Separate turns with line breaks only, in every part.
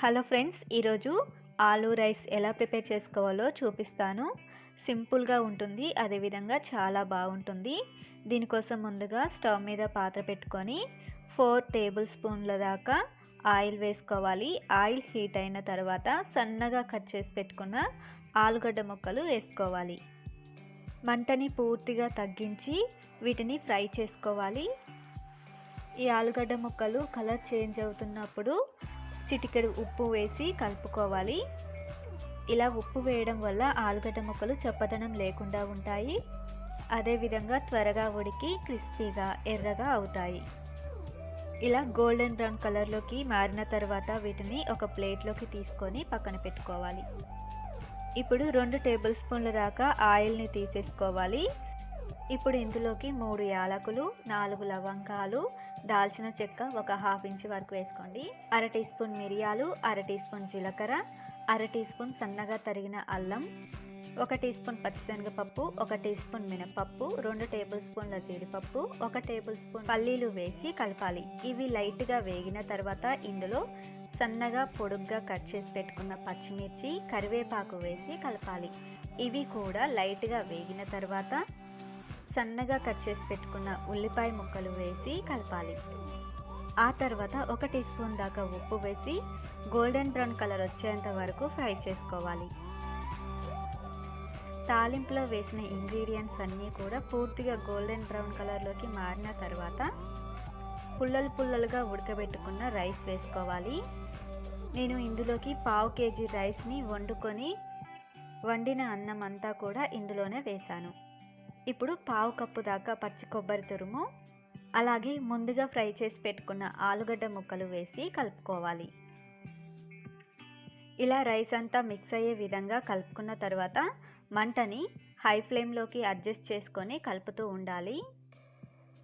Hello friends ఈరోజు aloo rice ఎలా prepare చేసుకోవాలో చూపిస్తాను. సింపుల్గా ఉంటుంది అదేవిధంగా చాలా బాగుంటుంది. దీనికోసం ముందుగా స్టవ్ మీద పాత్ర పెట్టుకొని ఫోర్ టేబుల్ స్పూన్ల దాకా ఆయిల్ వేసుకోవాలి. ఆయిల్ హీట్ అయిన తర్వాత సన్నగా కట్ చేసి పెట్టుకున్న ఆలుగడ్డ ముక్కలు వేసుకోవాలి. మంటని పూర్తిగా తగ్గించి వీటిని ఫ్రై చేసుకోవాలి. ఈ ఆలుగడ్డ ముక్కలు కలర్ చేంజ్ అవుతున్నప్పుడు చిటికెడు ఉప్పు వేసి కలుపుకోవాలి. ఇలా ఉప్పు వేయడం వల్ల ఆలుగడ్డ ముక్కలు చప్పదనం లేకుండా ఉంటాయి. అదేవిధంగా త్వరగా ఉడికి క్రిస్పీగా ఎర్రగా అవుతాయి. ఇలా గోల్డెన్ బ్రౌన్ కలర్లోకి మారిన తర్వాత వీటిని ఒక ప్లేట్లోకి తీసుకొని పక్కన పెట్టుకోవాలి. ఇప్పుడు రెండు టేబుల్ స్పూన్ల దాకా ఆయిల్ని తీసేసుకోవాలి. ఇప్పుడు ఇందులోకి మూడు యాలకులు నాలుగు లవంగాలు దాల్చిన చెక్క ఒక హాఫ్ ఇంచ్ వరకు వేసుకోండి. అర టీ స్పూన్ మిరియాలు అర టీ స్పూన్ జీలకర్ర అర టీ స్పూన్ సన్నగా తరిగిన అల్లం ఒక టీ స్పూన్ పచ్చిశనగపప్పు ఒక టీ స్పూన్ మినపప్పు రెండు టేబుల్ స్పూన్ల జీడిపప్పు ఒక టేబుల్ స్పూన్ పల్లీలు వేసి కలపాలి. ఇవి లైట్గా వేగిన తర్వాత ఇందులో సన్నగా పొడుగ్గా కట్ చేసి పెట్టుకున్న పచ్చిమిర్చి కరివేపాకు వేసి కలపాలి. ఇవి కూడా లైట్గా వేగిన తర్వాత సన్నగా కట్ చేసి పెట్టుకున్న ఉల్లిపాయ ముక్కలు వేసి కలపాలి. ఆ తర్వాత ఒక టీ స్పూన్ దాకా ఉప్పు వేసి గోల్డెన్ బ్రౌన్ కలర్ వచ్చేంత వరకు ఫ్రై చేసుకోవాలి. తాలింపులో వేసిన ఇంగ్రీడియంట్స్ అన్నీ కూడా పూర్తిగా గోల్డెన్ బ్రౌన్ కలర్లోకి మారిన తర్వాత పుల్లలు పుల్లలుగా ఉడకబెట్టుకున్న రైస్ వేసుకోవాలి. నేను ఇందులోకి పావు కేజీ రైస్ని వండుకొని వండిన అన్నం అంతా కూడా ఇందులోనే వేశాను. ఇప్పుడు పావు కప్పు దాకా పచ్చి కొబ్బరి తురుము అలాగే ముందుగా ఫ్రై చేసి పెట్టుకున్న ఆలుగడ్డ ముక్కలు వేసి కలుపుకోవాలి. ఇలా రైస్ అంతా మిక్స్ అయ్యే విధంగా కలుపుకున్న తర్వాత మంటని హై ఫ్లేమ్లోకి అడ్జస్ట్ చేసుకొని కలుపుతూ ఉండాలి.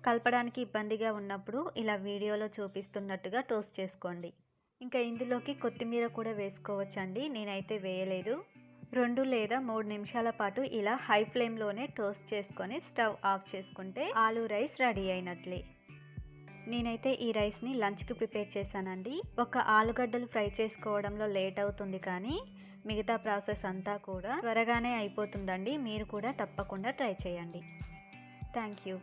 కలపడానికి ఇబ్బందిగా ఉన్నప్పుడు ఇలా వీడియోలో చూపిస్తున్నట్టుగా టోస్ట్ చేసుకోండి. ఇంకా ఇందులోకి కొత్తిమీర కూడా వేసుకోవచ్చండి నేనైతే వేయలేదు. రెండు లేదా మూడు నిమిషాల పాటు ఇలా హై ఫ్లేమ్లోనే టోస్ట్ చేసుకొని స్టవ్ ఆఫ్ చేసుకుంటే ఆలూ రైస్ రెడీ అయినట్లే. నేనైతే ఈ రైస్ని లంచ్కి ప్రిపేర్ చేశానండి. ఒక ఆలుగడ్డలు ఫ్రై చేసుకోవడంలో లేట్ అవుతుంది కానీ మిగతా ప్రాసెస్ అంతా కూడా త్వరగానే అయిపోతుందండి. మీరు కూడా తప్పకుండా ట్రై చేయండి. Thank you.